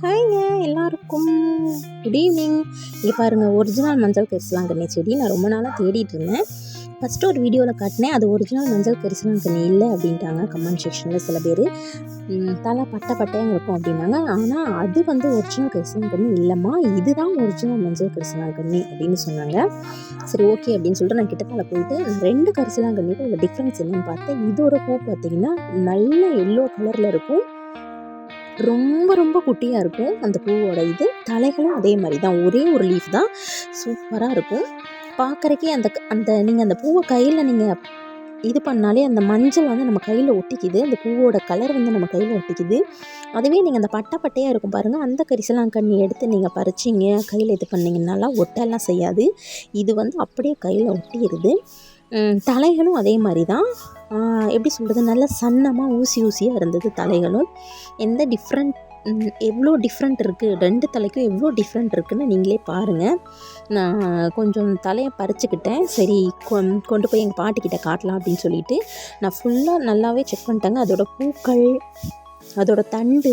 ஹாய்ங்க எல்லாருக்கும் good evening இங்கே பாருங்கள் ஒரிஜினல் மஞ்சள் கரிசலாங்கண்ணி செடி. நான் ரொம்ப நாளாக தேடிட்டு இருந்தேன். ஃபஸ்ட்டு ஒரு வீடியோவில் காட்டினேன். அது ஒரிஜினல் மஞ்சள் கரிசலாங்கண்ணி இல்லை அப்படின்ட்டாங்க கமெண்ட் செக்ஷனில் சில பேர். தலை பட்டை பட்டையாக இருக்கும் அப்படின்னாங்க. ஆனால் அது வந்து ஒரிஜினல் கரிசலாங்கண்ணி இல்லைம்மா. இதுதான் ஒரிஜினல் மஞ்சள் கரிசலாங்கண்ணி அப்படின்னு சொன்னாங்க. சரி ஓகே அப்படின்னு சொல்லிட்டு நான் கிட்டத்தால போயிட்டு நான் ரெண்டு கரிசலாங்கண்ணிக்கும் உள்ள டிஃப்ரென்ஸ் என்னன்னு பார்த்தேன். இதோட பூ பார்த்தீங்கன்னா நல்ல எல்லோ கலரில் இருக்கும். ரொம்ப ரொம்ப குட்டியாக இருக்கும் அந்த பூவோட இது. தலைகளும் அதே மாதிரி தான். ஒரே ஒரு லீஃப் தான். சூப்பராக இருக்கும். பார்க்குறக்கே அந்த அந்த நீங்கள் அந்த பூவை கையில் நீங்கள் இது பண்ணாலே அந்த மஞ்சள் வந்து நம்ம கையில் ஒட்டிக்குது. அந்த பூவோட கலர் வந்து நம்ம கையில் ஒட்டிக்குது. அதுவே நீங்கள் அந்த பட்டை பட்டையாக இருக்கும் பாருங்கள் அந்த கரிசலாங்கண்ணி எடுத்து நீங்கள் பறிச்சிங்க. கையில் இது பண்ணிங்கனாலாம் ஒட்டெல்லாம் செய்யாது. இது வந்து அப்படியே கையில் ஒட்டிடுது தலைகளும் அதே மாதிரி தான் எப்படி சொல்கிறது நல்ல சன்னமாக ஊசி ஊசியாக இருந்தது தலைகளும். எந்த டிஃப்ரெண்ட் எவ்வளோ டிஃப்ரெண்ட் இருக்குது ரெண்டு தலைக்கும் எவ்வளோ டிஃப்ரெண்ட் இருக்குதுன்னு நீங்களே பாருங்கள் நான் கொஞ்சம் தலையை பறிச்சுக்கிட்டேன். சரி கொண்டு போய் எங்கள் பாட்டிக்கிட்ட காட்டலாம் அப்படின்னு சொல்லிட்டு நான் ஃபுல்லாக நல்லாவே செக் பண்ணிட்டேங்க. அதோடய பூக்கள் அதோட தண்டு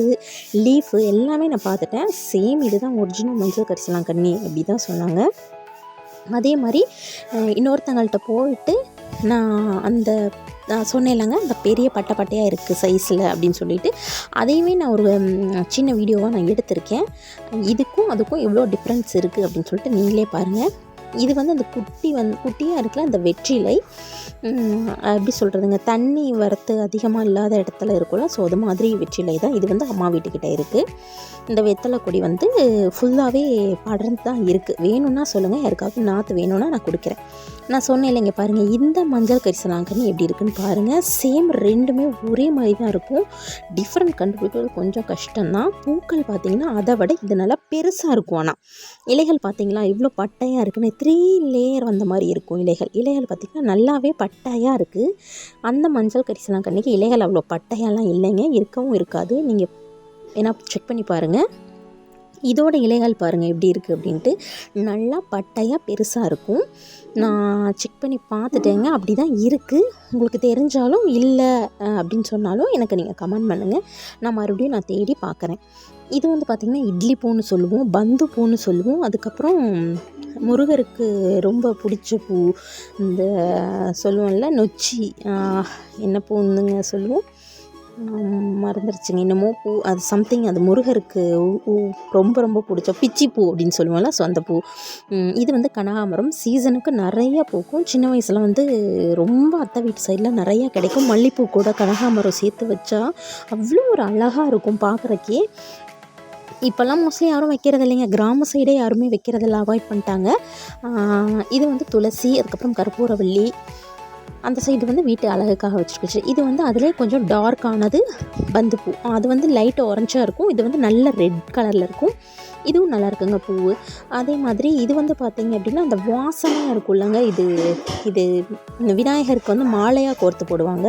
லீஃபு எல்லாமே நான் பார்த்துட்டேன். சேம் இதுதான் ஒரிஜினல் மஞ்சள் கரிசலாம் கண்ணி அப்படி தான் சொன்னாங்க. அதே மாதிரி இன்னொருத்தங்கள்ட்ட போயிட்டு நான் அந்த நான் சொன்னேன்லங்க அந்த பெரிய பட்டை பட்டையாக இருக்குது சைஸில் அப்படின்னு சொல்லிட்டு. அதையுமே நான் ஒரு சின்ன வீடியோவாக நான் எடுத்திருக்கேன். இதுக்கும் அதுக்கும் எவ்வளோ டிஃப்ரென்ஸ் இருக்குது அப்படின்னு சொல்லிட்டு நீங்களே பாருங்கள் இது வந்து அந்த குட்டி வந்து குட்டியாக இருக்குல்ல அந்த வெற்றிலை எப்படி சொல்கிறதுங்க தண்ணி வரத்து அதிகமாக இல்லாத இடத்துல இருக்கும்ல ஸோ அது மாதிரி வெற்றிலை தான். இது வந்து அம்மா வீட்டுக்கிட்ட இருக்குது இந்த வெத்தலை கொடி வந்து ஃபுல்லாகவே படர்ந்து தான் இருக்குது வேணும்னா சொல்லுங்கள் யாருக்காவது நாற்று வேணும்னா நான் கொடுக்குறேன். நான் சொன்னேன் இல்லைங்க பாருங்கள் இந்த மஞ்சள் கரிசலாங்கன்னு எப்படி இருக்குன்னு பாருங்கள் சேம் ரெண்டுமே ஒரே மாதிரி தான் இருக்கும். டிஃப்ரெண்ட் கண்டுபிடிக்கிறது கொஞ்சம் கஷ்டம்தான். பூக்கள் பார்த்திங்கன்னா அதை விட இது நல்லா பெருசாக இருக்கும். ஆனால் இலைகள் பார்த்திங்களா இவ்வளோ பட்டையாக இருக்குன்னு த்ரீ லேயர் வந்த மாதிரி இருக்கும் இலைகள். இலைகள் பார்த்திங்கன்னா நல்லாவே பட்டையாக இருக்குது அந்த மஞ்சள் கரிசலாங்கண்ணிக்கு இலைகள் அவ்வளோ பட்டையெல்லாம் இல்லைங்க. இருக்கவும் இருக்காது. நீங்கள் ஏன்னா செக் பண்ணி பாருங்கள் இதோட இலைகள் பாருங்கள் எப்படி இருக்குது அப்படின்ட்டு. நல்லா பட்டையாக பெருசாக இருக்கும். நான் செக் பண்ணி பார்த்துட்டேங்க. அப்படி தான் இருக்குது உங்களுக்கு தெரிஞ்சாலும் இல்லை அப்படின்னு சொன்னாலும் எனக்கு நீங்கள் கமெண்ட் பண்ணுங்கள் நான் மறுபடியும் நான் தேடி பார்க்குறேன். இது வந்து பார்த்திங்கன்னா இட்லி பூன்னு சொல்லுவோம் பந்து பூன்னு சொல்லுவோம். அதுக்கப்புறம் முருகருக்கு ரொம்ப பிடிச்ச பூ. இந்த சொல்லுவோம்ல நொச்சி. என்ன பூந்துங்க சொல்லுவோம்? மறந்துருச்சுங்க. என்னமோ பூ. அது சம்திங் அது முருகருக்கு ரொம்ப ரொம்ப பிடிச்ச பிச்சி பூ அப்படின்னு சொல்லுவோம்ல ஸோ அந்த பூ இது வந்து கனகாமரம். சீசனுக்கு நிறையா பூக்கும். சின்ன வயசில் வந்து ரொம்ப அத்தை வீட்டு சைடில் நிறையா கிடைக்கும். மல்லிப்பூ கூட கனகாமரம் சேர்த்து வச்சா அவ்வளோ ஒரு அழகாக இருக்கும் பார்க்குறக்கே. இப்போல்லாம் மோஸ்ட்லி யாரும் வைக்கிறது இல்லைங்க. கிராம சைடே யாருமே வைக்கிறதில்ல அவாய்ட் பண்ணிட்டாங்க. இது வந்து துளசி அதுக்கப்புறம் கற்பூரவள்ளி அந்த சைடு வந்து வீட்டு அழகுக்காக வச்சுருக்குச்சு இது வந்து அதிலே கொஞ்சம் டார்க்கானது பந்துப்பூ. அது வந்து லைட் ஆரஞ்சாக இருக்கும். இது வந்து நல்ல ரெட் கலரில் இருக்கும். இதுவும் நல்லா இருக்குங்க பூ அதே மாதிரி இது வந்து பார்த்திங்க அப்படின்னா அந்த வாசனையாக இருக்கும்லங்க இது இது இந்த விநாயகருக்கு வந்து மாலையாக கோர்த்து போடுவாங்க.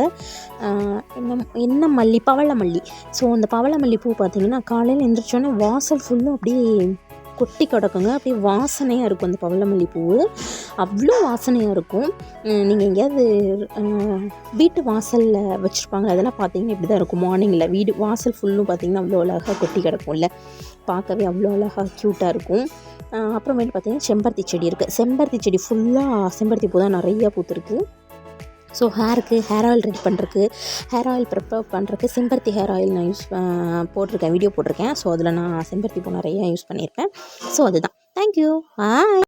என்ன என்ன மல்லி? பவளமல்லி ஸோ அந்த பவளமல்லி பூ பார்த்திங்கன்னா காலையில் எழுந்திரிச்சோன்னே வாசல் ஃபுல்லும் அப்படியே கொட்டி கிடக்குங்க. அப்படியே வாசனையாக இருக்கும் அந்த பவளமல்லி பூ. அவ்வளோ வாசனையாக இருக்கும். நீங்கள் எங்கேயாவது வீட்டு வாசலில் வச்சுருப்பாங்க. அதெல்லாம் பார்த்தீங்கன்னா இப்படி தான் இருக்கும் மார்னிங்கில் வீடு வாசல் ஃபுல்லும் பார்த்திங்கன்னா அவ்வளோ அழகாக கொட்டி கிடக்கும்ல. பார்க்கவே அவ்வளோ அழகாக க்யூட்டாக இருக்கும். அப்புறமேட்டு பார்த்திங்கன்னா செம்பருத்தி செடி இருக்குது செம்பருத்தி செடி ஃபுல்லாக செம்பருத்தி பூ தான் நிறையா பூத்துருக்கு. ஸோ ஹேருக்கு ஹேர் ஆயில் ரெடி பண்ணுறக்கு ஹேர் ஆயில் ப்ரிப்பேர் பண்ணுறக்கு செம்பருத்தி ஹேர் ஆயில் நான் யூஸ் போட்டிருக்கேன் வீடியோ போட்டிருக்கேன். ஸோ அதில் நான் செம்பருத்தி பூ நிறையா யூஸ் பண்ணியிருப்பேன் ஸோ அதுதான். தேங்க்யூ ஆய்